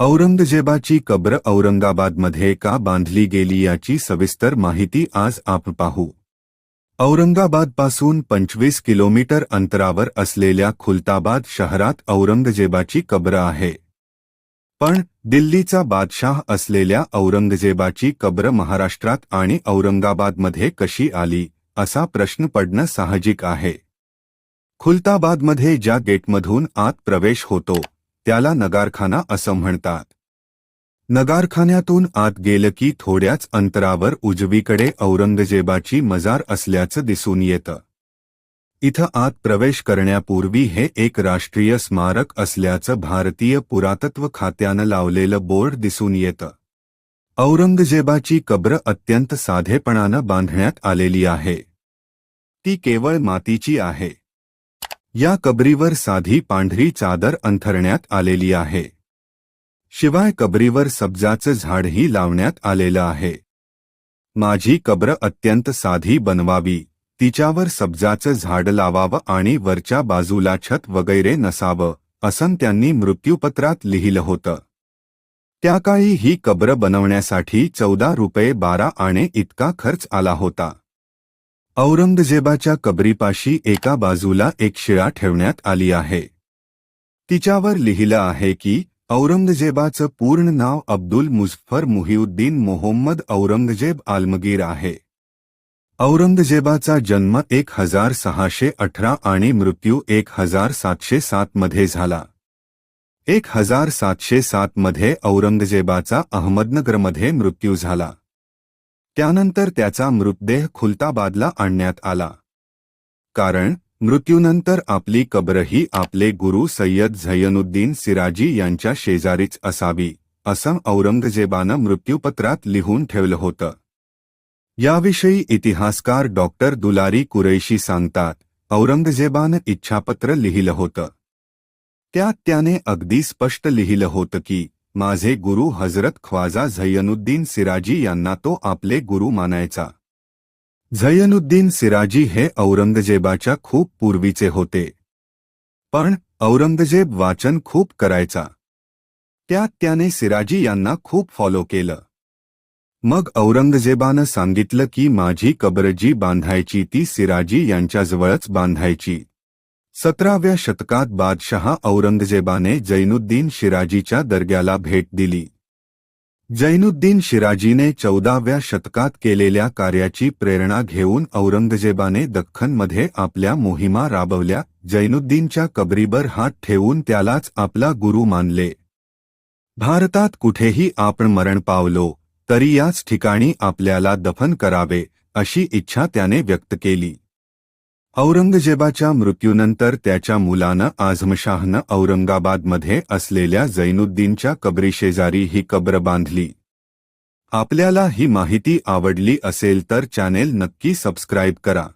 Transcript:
औरंगजेबाची कब्र औरंगाबादमध्ये का बांधली गेली याची सविस्तर माहिती आज आपण पाहू. औरंगाबादपासून पंचवीस किलोमीटर अंतरावर असलेल्या खुलताबाद शहरात औरंगजेबाची कब्र आहे. पण दिल्लीचा बादशाह असलेल्या औरंगजेबाची कब्र महाराष्ट्रात आणि औरंगाबादमध्ये कशी आली असा प्रश्न पडणं साहजिक आहे. खुलताबादमध्ये ज्या गेटमधून आत प्रवेश होतो त्याला नगारखाना असं म्हणतात. नगारखान्यातून आत गेलं की थोड्याच अंतरावर उजवीकडे औरंगजेबाची मजार असल्याचं दिसून येतं. इथं आत प्रवेश करण्यापूर्वी हे एक राष्ट्रीय स्मारक असल्याचं भारतीय पुरातत्व खात्यानं लावलेलं बोर्ड दिसून येतं. औरंगजेबाची कब्र अत्यंत साधेपणानं बांधण्यात आलेली आहे. ती केवळ मातीची आहे. या कबरीवर साधी पांढरी चादर अंथरण्यात आलेली आहे. शिवाय कबरीवर सब्जाचं झाडही लावण्यात आलेलं आहे. माझी कब्र अत्यंत साधी बनवावी तिच्यावर सब्जाचं झाड लावावं आणि वरच्या बाजूला छत वगैरे नसावं असं त्यांनी मृत्यूपत्रात लिहिलं होतं. त्या काळी ही कब्र बनवण्यासाठी चौदा रुपये बारा आणे इतका खर्च आला होता. औरंगजेबाच्या कबरीपाशी एका बाजूला एक शिळा ठेवण्यात आली आहे. तिच्यावर लिहिलं आहे की औरंगजेबाचं पूर्ण नाव अब्दुल मुझफर मुहिउद्दीन मोहम्मद औरंगजेब आलमगीर आहे. औरंगजेबाचा जन्म एक हजार सहाशे अठरा आणि मृत्यू एक हजार सातशे सात मध्ये झाला. एक हजार सातशे सात मध्ये औरंगजेबाचा अहमदनगरमध्ये मृत्यू झाला. त्यानंतर त्याचा मृतदेह खुलताबादला आणण्यात आला. कारण मृत्यूनंतर आपली कब्रही आपले गुरु सय्यद झयनुद्दीन सिराजी यांच्या शेजारीच असावी असं औरंगजेबानं मृत्यूपत्रात लिहून ठेवलं होतं. याविषयी इतिहासकार डॉक्टर दुलारी कुरैशी सांगतात औरंगजेबानं इच्छापत्र लिहिलं होतं. त्यात त्याने अगदी स्पष्ट लिहिलं होतं की माझे गुरु हजरत ख्वाजा झयनुद्दीन सिराजी यांना तो आपले गुरु मानायचा. झयनुद्दीन सिराजी हे औरंगजेबाच्या खूप पूर्वीचे होते. पण औरंगजेब वाचन खूप करायचा. त्यात त्याने सिराजी यांना खूप फॉलो केलं. मग औरंगजेबानं सांगितलं की माझी कबरजी बांधायची ती सिराजी यांच्याजवळच बांधायची. सतराव्या शतकात बादशहा औरंगजेबाने जैनुद्दीन शिराजीच्या दर्ग्याला भेट दिली. जैनुद्दीन शिराजीने चौदाव्या शतकात केलेल्या कार्याची प्रेरणा घेऊन औरंगजेबाने दख्खनमध्ये आपल्या मोहिमा राबवल्या जैनुद्दीनच्या कबरीवर हात ठेवून त्यालाच आपला गुरु मानले. भारतात कुठेही आपण मरण पावलो तरी याच ठिकाणी आपल्याला दफन करावे अशी इच्छा त्याने व्यक्त केली. औरंगजेबाच्या मृत्यूनंतर त्याच्या मुलानं आझमशाहनं औरंगाबादमध्ये असलेल्या जैनुद्दीनच्या कबरीशेजारी ही कब्र बांधली. आपल्याला ही माहिती आवडली असेल तर चॅनेल नक्की सबस्क्राईब करा.